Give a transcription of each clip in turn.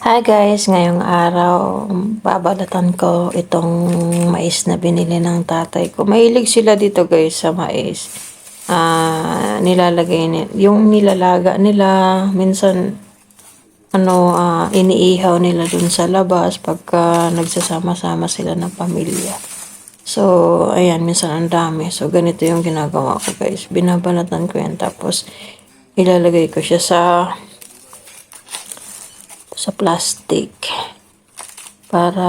Hi guys, ngayong araw babalatan ko itong mais na binili ng tatay ko. Mahilig sila dito guys sa mais. Ah, nilalagay ni yung nilalaga nila minsan ano ah, iniihaw nila dun sa labas pagka nagsasama-sama sila ng pamilya. So, ayan, minsan ang dami. So, ganito yung ginagawa ko guys. Binabalatan ko yan tapos ilalagay ko siya sa sa plastic para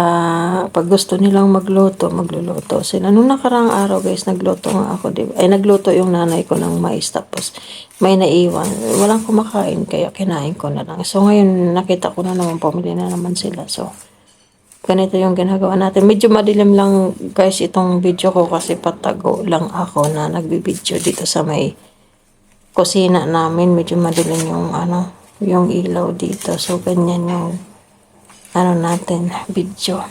pag gusto nilang magluto, magluluto sila. Nung nakarang araw guys, nagluto nga ako, di ba? Ay, nagluto yung nanay ko ng mais tapos may naiwan. Walang kumakain, kaya kinain ko na lang. So, ngayon, nakita ko na naman, pumili na naman sila. So, ganito yung ginagawa natin. Medyo madilim lang guys itong video ko kasi patago lang ako na nagbibideo dito sa may kusina namin. Medyo madilim yung ano, yung ilaw dito. So, ganyan yung ano natin, video.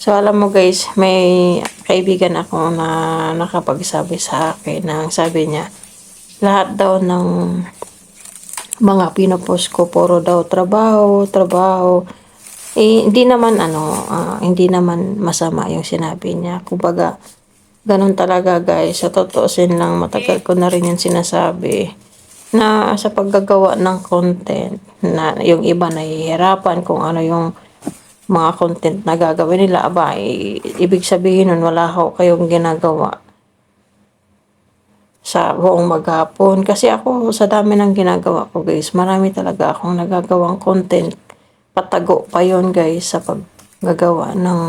So, alam mo guys, may kaibigan ako na nakapagsabi sa akin na sabi niya, lahat daw ng mga pinupost ko, puro daw trabaho, trabaho. Eh, hindi naman ano, ah, hindi naman masama yung sinabi niya. Kumbaga, ganun talaga guys. Sa totoosin lang, matagal ko na rin yung sinasabi na sa paggagawa ng content na yung iba nahihirapan kung ano yung mga content na gagawin nila, aba, ibig sabihin nun, wala ho kayong ginagawa sa buong maghapon. Kasi ako, sa dami ng ginagawa ko, guys, marami talaga akong nagagawang content. Patago pa yon guys, sa paggagawa ng,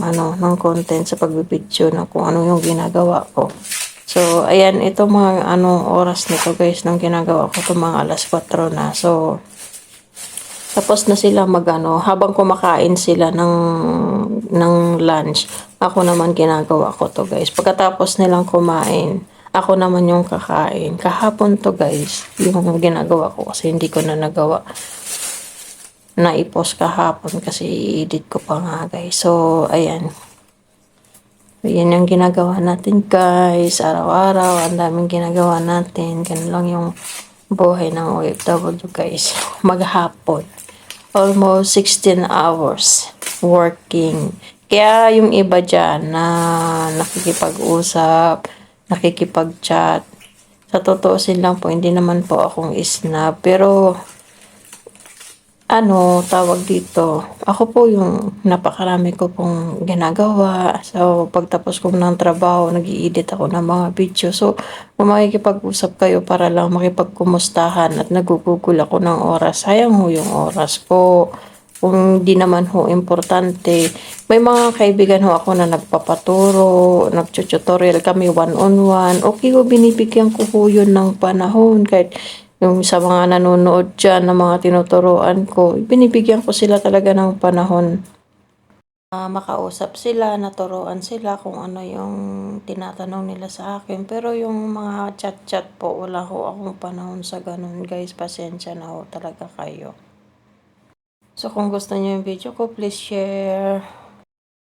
ano, ng content, sa pagbibideo na kung ano yung ginagawa ko. So, ayan, ito mga, ano, oras nito, guys, nung ginagawa ko, ito mga alas 4 na. So, tapos na sila magano habang kumakain sila ng ng lunch. Ako naman ginagawa ko to guys. Pagkatapos nilang kumain, ako naman yung kakain. Kahapon to guys, yung ginagawa ko kasi hindi ko na nagawa na i-post kahapon kasi i-edit ko pa nga guys. So, ayan. Yan yung ginagawa natin guys. Araw-araw, ang daming ginagawa natin. Ganun lang yung buhay ng OFW guys. Maghapon. Almost 16 hours working. Kaya yung iba dyan na nakikipag-usap, nakikipag-chat, sa totoosin lang po, hindi naman po akong isna. Pero, ano, tawag dito, ako po yung napakarami ko pong ginagawa. So, pagtapos ko ng trabaho, nag edit ako ng mga video. So, kung makikipag-usap kayo para lang makipagkumustahan at nagugugol ako ng oras, sayang ho yung oras ko. Kung di naman ho importante, may mga kaibigan ho ako na nagpapaturo, nagtutorial kami one-on-one. Okay ho, binibigyan ko ho yun ng panahon kahit yung sa mga nanonood dyan ng mga tinuturoan ko, binibigyan ko sila talaga ng panahon. Ah, makausap sila, naturoan sila kung ano yung tinatanong nila sa akin. Pero yung mga chat-chat po, wala ho akong panahon sa ganun. Guys, pasensya na ho talaga kayo. So, kung gusto niyo yung video ko, please share.